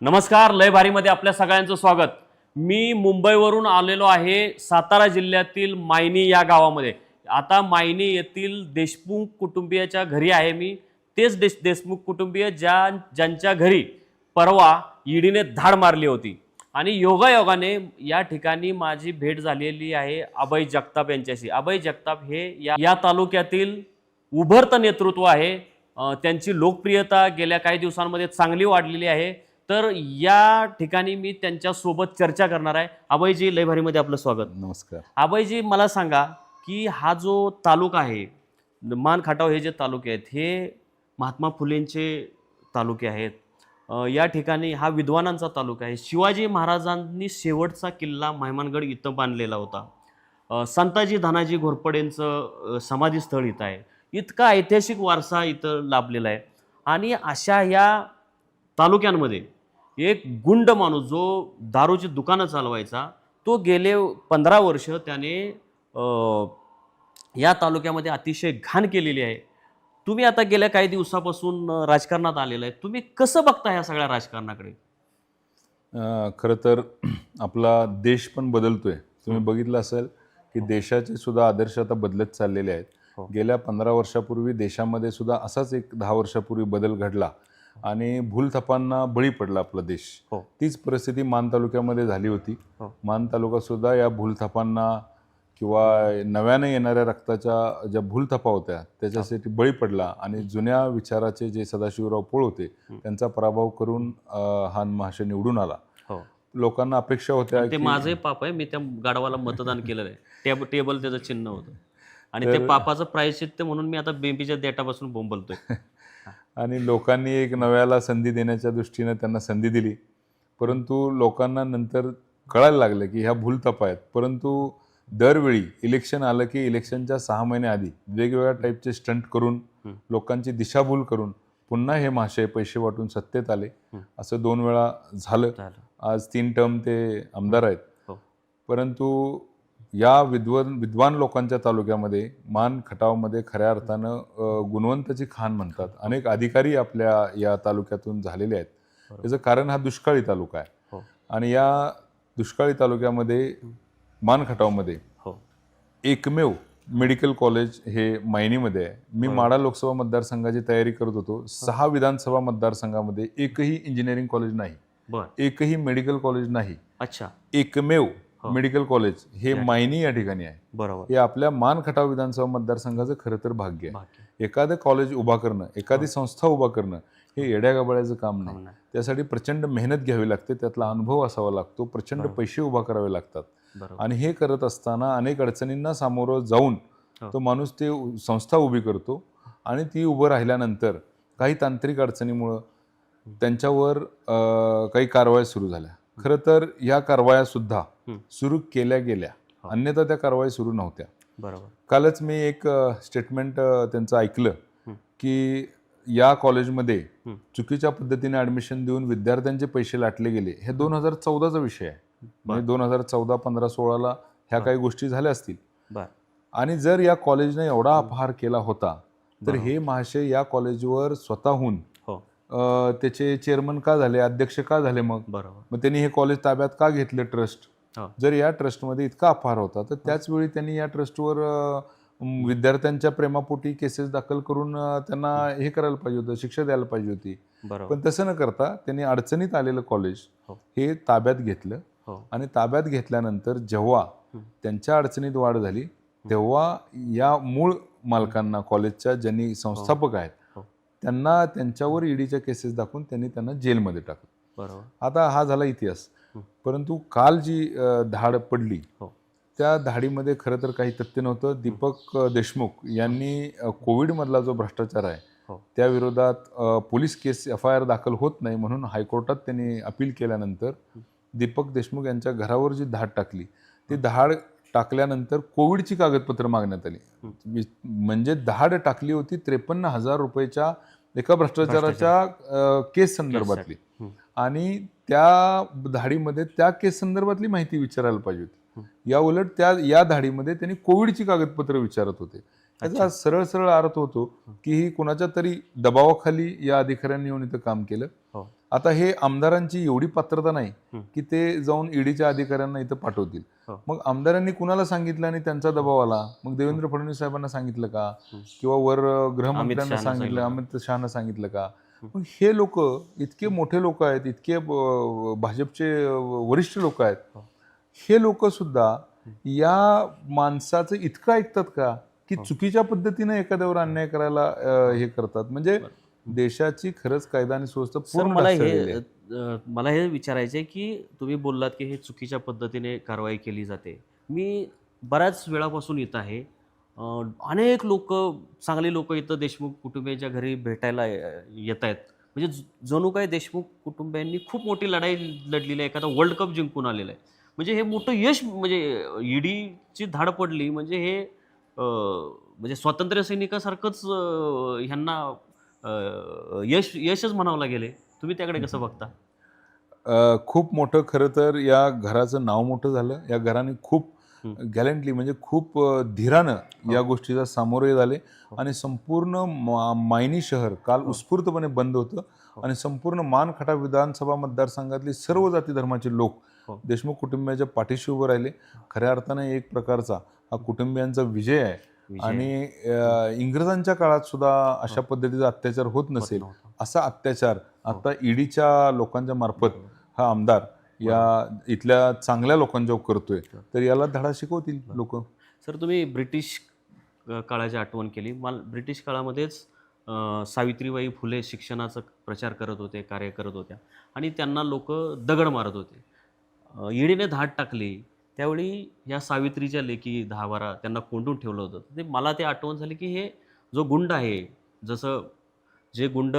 नमस्कार लय भारीमध्ये आपल्या सगळ्यांचं स्वागत. मी मुंबईवरून आलेलो आहे सातारा जिल्ह्यातील मायनी या गावामध्ये. आता मायनी येथील देशमुख कुटुंबियाच्या घरी आहे मी. तेच देश देशमुख कुटुंबीय ज्या ज्यांच्या घरी परवा ईडीने धाड मारली होती. आणि योगायोगाने या ठिकाणी माझी भेट झालेली आहे अभय जगताप यांच्याशी. अभय जगताप हे या या तालुक्यातील उभरतं नेतृत्व आहे. त्यांची लोकप्रियता गेल्या काही दिवसांमध्ये चांगली वाढलेली आहे. तर या ठिकाणी मी त्यांच्यासोबत चर्चा करणार आहे. अभयजी लयभारीमध्ये आपलं स्वागत. नमस्कार. अभयजी मला सांगा की हा जो तालुका आहे मान खटाव हे जे तालुके आहेत हे महात्मा फुलेंचे तालुके आहेत. अ, या ठिकाणी हा विद्वानांचा तालुका आहे. शिवाजी महाराजांनी शेवटचा किल्ला मेहमानगड इथं बांधलेला होता. अ, संताजी धनाजी घोरपडेंचं अ, समाधीस्थळ इथं आहे. इतका ऐतिहासिक वारसा इथं लाभलेला आहे. आणि अशा या तालुक्यांमध्ये एक गुंड माणूस जो दारूची दुकानं चालवायचा तो गेले पंधरा वर्ष त्याने या तालुक्यामध्ये अतिशय घाण केलेली आहे. तुम्ही आता गेल्या काही दिवसापासून राजकारणात आलेला आहे. तुम्ही कसं बघता ह्या सगळ्या राजकारणाकडे? खरं तर आपला देश पण बदलतोय. तुम्ही बघितलं असेल की देशाचे सुद्धा आदर्श आता बदलत चाललेले आहेत. हो. गेल्या पंधरा वर्षापूर्वी देशामध्ये सुद्धा असाच एक दहा वर्षापूर्वी बदल घडला. आणि भूलथपांना बळी पडला आपला देश. हो. तीच परिस्थिती मान तालुक्यामध्ये झाली होती. हो. मान तालुका सुद्धा या भूलथपांना किंवा नव्याने येणाऱ्या रक्ताच्या ज्या भूलथपा होत्या त्याच्यासाठी बळी पडला आणि जुन्या विचाराचे जे सदाशिवराव पोळ होते त्यांचा पराभव करून हा महाशय निवडून आला. हो. लोकांना अपेक्षा होत्या ते की माझंही पाप आहे मी त्या गाडवाला मतदान केलेलं आहे. टेब टेबल त्याचं चिन्ह होतं. आणि ते पापाचं प्रायश्चित्त म्हणून मी आता बेंबीच्या देटापासून बोंबलतोय. आणि लोकांनी एक नव्याला संधी देण्याच्या दृष्टीनं त्यांना संधी दिली परंतु लोकांना नंतर कळायला लागलं की ह्या भूलथपा आहेत परंतु दरवेळी इलेक्शन आलं की इलेक्शनच्या सहा महिने आधी वेगवेगळ्या टाईपचे स्टंट करून. लोकांची दिशाभूल करून पुन्हा हे महाशय पैसे वाटून सत्तेत आले. असं दोन वेळा झालं झालं आज तीन टर्म ते आमदार आहेत हो. परंतु या विद्वान विद्वान लोकांच्या तालुक्यामध्ये मान खटावमध्ये खऱ्या अर्थानं गुणवंताची खाण म्हणतात. अनेक अधिकारी आपल्या या तालुक्यातून झालेले आहेत. त्याचं कारण हा दुष्काळी तालुका आहे. हो. आणि या दुष्काळी तालुक्यामध्ये मान खटावमध्ये हो. एकमेव मेडिकल कॉलेज हे मायनीमध्ये आहे. मी. माडा लोकसभा मतदारसंघाची तयारी करत होतो. सहा विधानसभा मतदारसंघामध्ये एकही इंजिनिअरिंग कॉलेज नाही. एकही मेडिकल कॉलेज नाही. अच्छा. एकमेव. मेडिकल कॉलेज हे मायनी या ठिकाणी आहे बरोबर हे आपल्या मान खटाव विधानसभा मतदारसंघाचं खरं तर भाग्य आहे एखादं कॉलेज उभा करणं एखादी हो. संस्था उभा करणं हे येड्या गबाळ्याचं काम नाही. त्यासाठी प्रचंड मेहनत घ्यावी लागते त्यातला अनुभव असावा लागतो प्रचंड. पैसे उभा करावे लागतात आणि हे करत असताना अनेक अडचणींना सामोरं जाऊन हो. तो माणूस ते संस्था उभी करतो आणि ती उभं राहिल्यानंतर काही तांत्रिक अडचणीमुळं त्यांच्यावर काही कारवाया सुरू झाल्या खरं तर या कारवाया सुद्धा हं. सुरू केल्या गेल्या. अन्यथा त्या कारवाई सुरू नव्हत्या. बरोबर. कालच मी एक स्टेटमेंट त्यांचं ऐकलं. की या कॉलेजमध्ये. चुकीच्या पद्धतीने ऍडमिशन देऊन विद्यार्थ्यांचे पैसे लाटले गेले. हे दोन हजार चौदाचा विषय आहे. म्हणजे दोन हजार चौदा पंधरा सोळाला ह्या. काही गोष्टी झाल्या असतील. बर. आणि जर या कॉलेजने एवढा अपहार केला होता तर. हे महाशय या कॉलेजवर स्वतःहून हो. त्याचे चेअरमन का झाले अध्यक्ष का झाले मग? बरोबर. मग त्यांनी हे कॉलेज ताब्यात का घेतलं ट्रस्ट. जर या ट्रस्टमध्ये इतका अपहार होता तर त्याच वेळी त्यांनी या ट्रस्टवर विद्यार्थ्यांच्या प्रेमापोटी केसेस दाखल करून त्यांना हे करायला पाहिजे होतं शिक्षा द्यायला पाहिजे होती. पण तसं न करता त्यांनी अडचणीत आलेलं कॉलेज हो. हे ताब्यात घेतलं हो. आणि ताब्यात घेतल्यानंतर जेव्हा. त्यांच्या अडचणीत वाढ झाली तेव्हा या मूळ मालकांना कॉलेजच्या ज्यांनी संस्थापक आहेत हो. त्यांना त्यांच्यावर ईडीच्या केसेस दाखवून त्यांनी त्यांना जेलमध्ये टाकलं. आता हा झाला इतिहास. परंतु काल जी धाड पडली हो. त्या धाडीमध्ये खरं तर काही तथ्य नव्हतं. दीपक देशमुख यांनी कोविडमधला जो भ्रष्टाचार आहे हो. त्या विरोधात अ, police case F I R दाखल होत नाही म्हणून हायकोर्टात त्यांनी अपील केल्यानंतर दीपक देशमुख यांच्या घरावर जी धाड टाकली ती धाड टाकल्यानंतर कोविडची कागदपत्र मागण्यात आली. म्हणजे धाड टाकली होती त्रेपन्न हजार रुपयाच्या एका भ्रष्टाचाराच्या केस संदर्भातली. आणि त्या धाडीमध्ये त्या केस संदर्भातली माहिती विचारायला पाहिजे. होती या उलट त्या या धाडीमध्ये त्यांनी कोविडची कागदपत्र विचारत होते त्याचा सरळ सरळ अर्थ होतो की ही कुणाच्या तरी दबावाखाली या अधिकाऱ्यांनी येऊन इथं काम केलं हो आता हे आमदारांची एवढी पात्रता नाही. की ते जाऊन ईडीच्या अधिकाऱ्यांना इथं पाठवतील हो. मग आमदारांनी कुणाला सांगितलं आणि त्यांचा दबाव आला मग देवेंद्र फडणवीस साहेबांना सांगितलं का. किंवा वर गृहमंत्र्यांना सांगितलं. अमित शहाना सांगितलं का. मग हे लोक इतके मोठे लोक आहेत इतके भाजपचे वरिष्ठ लोक आहेत हो. हे लोक सुद्धा या माणसाचं इतकं ऐकतात का की हो. चुकीच्या पद्धतीने एखाद्यावर अन्याय करायला हे करतात? म्हणजे देशाची खरंच कायदा आणि सुव्यवस्था सर पूर्ण मला हे मला हे विचारायचं आहे की तुम्ही बोललात की हे चुकीच्या पद्धतीने कारवाई केली जाते. मी बऱ्याच वेळापासून येत आहे. अनेक लोक चांगले लोक इथं देशमुख कुटुंबियांच्या घरी भेटायला येत आहेत म्हणजे ज- जणू काय देशमुख कुटुंबियांनी खूप मोठी लढाई लढलेली आहे. एखादा वर्ल्ड कप जिंकून आलेला आहे. म्हणजे हे मोठं यश म्हणजे ईडीची धाड पडली म्हणजे हे म्हणजे स्वातंत्र्य सैनिकासारखंच ह्यांना यश यशच म्हणावं लागेल तुम्ही त्याकडे कसं बघता? खूप मोठं खरं तर या घराचं नाव मोठं झालं. या घराने खूप गॅलंटली म्हणजे खूप धीरानं या हो. गोष्टीचा सामोरे झाले हो. आणि संपूर्ण मायनी शहर काल हो. उत्स्फूर्तपणे बंद होतं. आणि संपूर्ण मानखटा विधानसभा मतदारसंघातले सर्व जाती धर्माचे लोक. देशमुख कुटुंबियाच्या पाठीशी उभं राहिले खऱ्या अर्थाने एक प्रकारचा हा कुटुंबियांचा विजय आहे आणि इंग्रजांच्या काळात सुद्धा अशा पद्धतीचा अत्याचार होत नसेल. असा अत्याचार. आता ईडीच्या लोकांच्या मार्फत हा आमदार या इथल्या चांगल्या लोकांच्यावर करतोय तर याला धडा शिकवतील लोक. सर तुम्ही ब्रिटिश काळाची आठवण केली. मला ब्रिटिश काळामध्येच सावित्रीबाई फुले शिक्षणाचा प्रचार करत होते कार्य करत होत्या. आणि त्यांना लोक दगड मारत होते. ईडीने धाड टाकली. त्यावेळी या सावित्रीच्या लेकी दहा बारा त्यांना कोंडून ठेवलं होतं. ते मला ते आठवण झाली की हे जो गुंड आहे जसं जे गुंड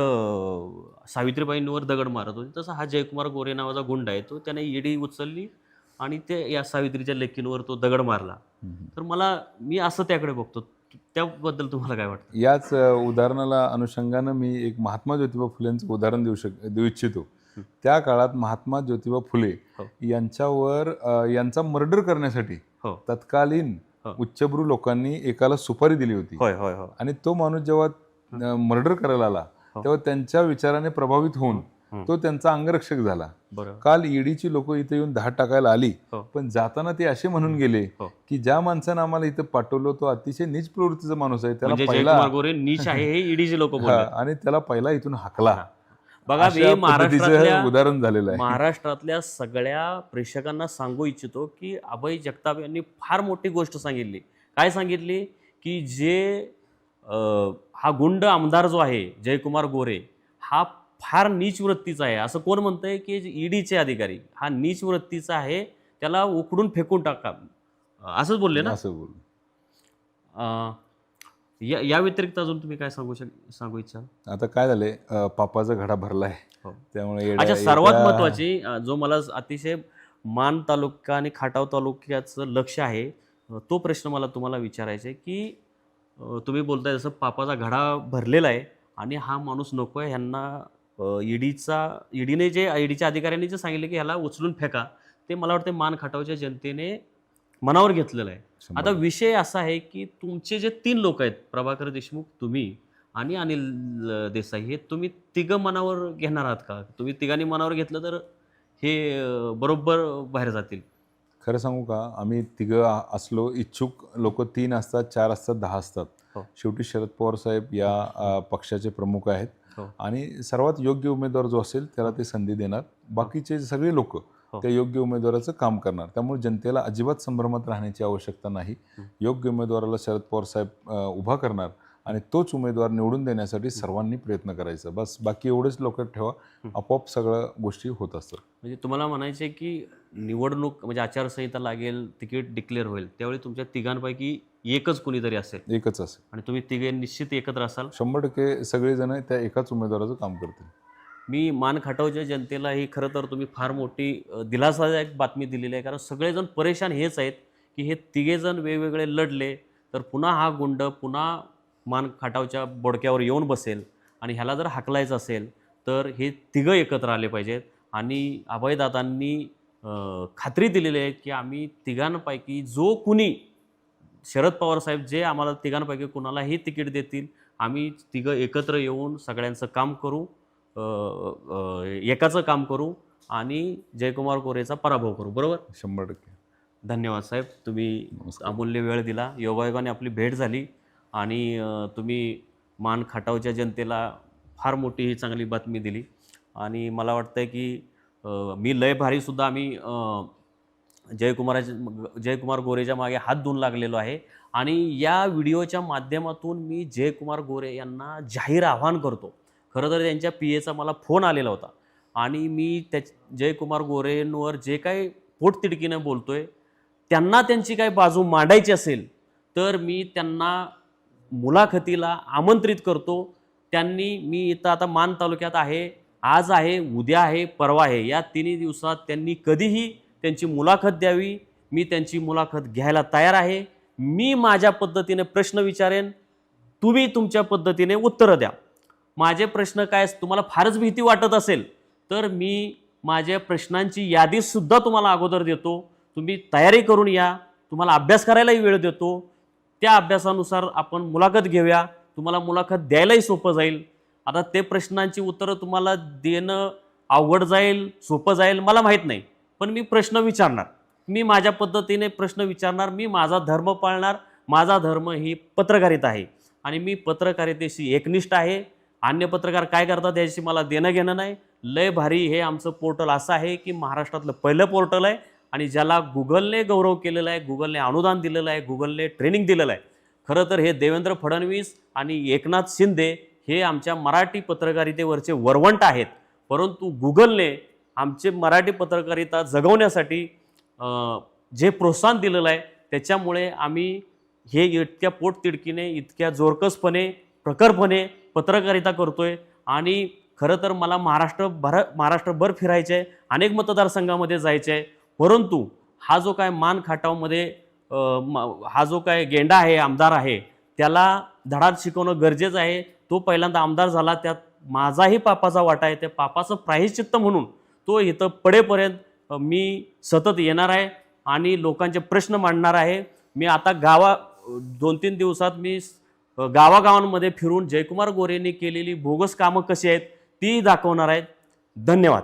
सावित्रीबाईंवर दगड मारत होते तसं हा जयकुमार गोरे नावाचा गुंड आहे तो त्याने ईडी उचलली आणि ते या सावित्रीच्या लेकींवर तो दगड मारला. तर मला मी असं त्याकडे बघतो. त्याबद्दल तुम्हाला काय वाटतं? याच उदाहरणाला अनुषंगानं मी एक महात्मा ज्योतिबा फुलेंचं उदाहरण देऊ शक देऊ इच्छितो. त्या काळात महात्मा ज्योतिबा फुले हो. यांच्यावर यांचा मर्डर करण्यासाठी हो. तत्कालीन हो. उच्चभ्रू लोकांनी एकाला सुपारी दिली होती. होय होय होय आणि तो माणूस जेव्हा मर्डर करायला आला हो. तेव्हा त्यांच्या विचाराने प्रभावित होऊन हं. तो त्यांचा अंगरक्षक झाला. काल ईडीची लोक इथे येऊन धाड टाकायला आली हो. पण जाताना ते असे म्हणून गेले हो. की ज्या माणसानं आम्हाला इथं पाठवलं तो अतिशय नीच प्रवृत्तीचा माणूस आहे. त्याला म्हणजे पहिला नीच आहे हे ईडीचे लोक हा, आणि त्याला पहिला इथून हाकला. बघा पद्धतीचं महाराष्ट्रातल्या उदाहरण झालेलं आहे. महाराष्ट्रातल्या सगळ्या प्रेक्षकांना सांगू इच्छितो की अभय जगताप यांनी फार मोठी गोष्ट सांगितली. काय सांगितली? की जे हा गुंड आमदार जो आहे जयकुमार गोरे हा फार नीच वृत्तीचा आहे. असं कोण म्हणतंय की ईडीचे अधिकारी हा नीच वृत्तीचा आहे त्याला उकडून फेकून टाका. असंच बोलले ना? असं बोल या या व्यतिरिक्त अजून तुम्ही काय सांगू शक सांगू इच्छा आता काय झालंय पापाचा घडा भरलाय. हो. त्यामुळे अच्छा सर्वात महत्वाची जो मला अतिशय मान तालुका आणि खाटाव तालुक्याचं लक्ष आहे तो प्रश्न मला तुम्हाला विचारायचा आहे की तुम्ही बोलताय जसं पापाचा घडा भरलेला आहे आणि हा माणूस नको आहे ह्यांना ईडीचा ईडीने जे ईडीच्या अधिकाऱ्यांनी जे सांगितलं की ह्याला उचलून फेका ते मला वाटतं मान खाटावच्या जनतेने मनावर घेतलेलं आहे. आता विषय असा आहे की तुमचे जे तीन लोक आहेत प्रभाकर देशमुख तुम्ही आणि अनिल देसाई हे तुम्ही तिघं मनावर घेणार आहात का? तुम्ही तिघांनी मनावर घेतलं तर हे बरोबर बाहेर जातील. खरं सांगू का आम्ही तिघं असलो इच्छुक लोक तीन असतात चार असतात दहा असतात हो. शेवटी शरद पवार साहेब या अ, पक्षाचे प्रमुख आहेत हो. आणि सर्वात योग्य उमेदवार जो असेल त्याला ते संधी देणार बाकीचे सगळे लोक हो. त्या योग्य उमेदवाराचं काम करणार त्यामुळे जनतेला अजिबात संभ्रमात राहण्याची आवश्यकता नाही. योग्य उमेदवाराला शरद पवार साहेब अ, उभा करणार आणि तोच उमेदवार निवडून देण्यासाठी सर्वांनी प्रयत्न करायचा. बस बाकी एवढेच लोक ठेवा. आपोआप सगळ्या गोष्टी होत असतात. म्हणजे तुम्हाला म्हणायचं की निवडणूक म्हणजे आचारसंहिता लागेल तिकीट डिक्लेअर होईल त्यावेळी तुमच्या तिघांपैकी एकच कुणीतरी असेल. एकच असेल. आणि तुम्ही तिघे निश्चित एकत्र असाल. शंभर टक्के सगळेजण त्या एकाच उमेदवाराचं काम करतील. मी मान खाटावच्या जनतेला ही खरं तर तुम्ही फार मोठी दिलासादायक बातमी दिलेली आहे. कारण सगळेजण परेशान हेच आहेत की हे तिघेजण वेगवेगळे लढले तर पुन्हा हा गुंड पुन्हा मान खाटावच्या बोडक्यावर येऊन बसेल आणि ह्याला जर हाकलायचं असेल तर हे तिघं एकत्र आले पाहिजेत. आणि अभयदादांनी खात्री दिलेली आहे की आम्ही तिघांपैकी जो कुणी शरद पवार साहेब जे आम्हाला तिघांपैकी कुणालाही तिकीट देतील आम्ही तिघं एकत्र येऊन सगळ्यांचं काम करू एकाचं काम करू आणि जयकुमार गोरेचा पराभव करू. बरोबर? शंभर टक्के. धन्यवाद साहेब. तुम्ही. अमूल्य वेळ दिला. योगायोगाने आपली भेट झाली. आणि तुम्ही मान खटावच्या जनतेला फार मोठी ही चांगली बातमी दिली. आणि मला वाटतं आहे की मी लय भारीसुद्धा आम्ही जयकुमाराच्या जयकुमार गोरेच्या मागे हात धुवून लागलेलो आहे. आणि या व्हिडिओच्या माध्यमातून मी जयकुमार गोरे यांना जाहीर आव्हान करतो. खरं तर त्यांच्या पी एचा मला फोन आलेला होता. आणि मी त्या जयकुमार गोरेंवर जे काही पोटतिडकीनं बोलतो आहे त्यांना त्यांची काही बाजू मांडायची असेल तर मी त्यांना मुलाखतीला आमंत्रित करतो. त्यांनी मी इथं आता मान तालुक्यात आहे आज आहे उद्या आहे परवा आहे. या तिन्ही दिवसात त्यांनी कधीही त्यांची मुलाखत द्यावी. मी त्यांची मुलाखत घ्यायला तयार आहे. मी माझ्या पद्धतीने प्रश्न विचारेन. तुम्ही तुमच्या पद्धतीने उत्तरं द्या. माझे प्रश्न काय तुम्हाला फारच भीती वाटत असेल तर मी माझ्या प्रश्नांची यादीसुद्धा तुम्हाला अगोदर देतो. तुम्ही तयारी करून या. तुम्हाला अभ्यास करायलाही वेळ देतो. त्या अभ्यासानुसार आपण मुलाखत घेऊया. तुम्हाला मुलाखत द्यायलाही सोपं जाईल. आता ते प्रश्नांची उत्तरं तुम्हाला देणं अवघड जाईल सोपं जाईल मला माहीत नाही. पण मी प्रश्न विचारणार. मी माझ्या पद्धतीने प्रश्न विचारणार मी माझा धर्म पाळणार माझा धर्म ही पत्रकारिता आहे. आणि मी पत्रकारितेशी एकनिष्ठ आहे. अन्य पत्रकार काय करतात याची मला देणं घेणं नाही. लय भारी हे आमचं पोर्टल असं आहे की महाराष्ट्रातलं पहिलं पोर्टल आहे. आणि ज्याला गुगलने गौरव केलेला आहे गुगलने अनुदान दिलेलं आहे गुगलने ट्रेनिंग दिलेलं आहे खरं तर हे देवेंद्र फडणवीस आणि एकनाथ शिंदे हे आमच्या मराठी पत्रकारितेवरचे वरवंट आहेत. परंतु गुगलने आमचे मराठी पत्रकारिता जगवण्यासाठी जे प्रोत्साहन दिलेलं आहे त्याच्यामुळे आम्ही हे इतक्या पोटतिडकीने इतक्या जोरकसपणे प्रखरपणे पत्रकारिता करतोय. आणि खरं तर मला महाराष्ट्र भर महाराष्ट्रभर फिरायचं आहे अनेक मतदारसंघामध्ये जायचं आहे परंतु हा जो काय मान खाटावमध्ये हा जो काय गेंडा आहे आमदार आहे त्याला धडात शिकवणं गरजेचं आहे. तो पहिल्यांदा आमदार झाला त्यात माझाही पापाचा वाटा आहे. त्या पापाचं प्रायश्चित्त म्हणून तो इथं पडेपर्यंत मी सतत येणार आहे आणि लोकांचे प्रश्न मांडणार आहे. मी आता गावा दोन तीन दिवसात मी गावागावांमध्ये फिरून जयकुमार गोरेंनी केलेली बोगस कामं कशी आहेत ती दाखवणार आहेत. धन्यवाद.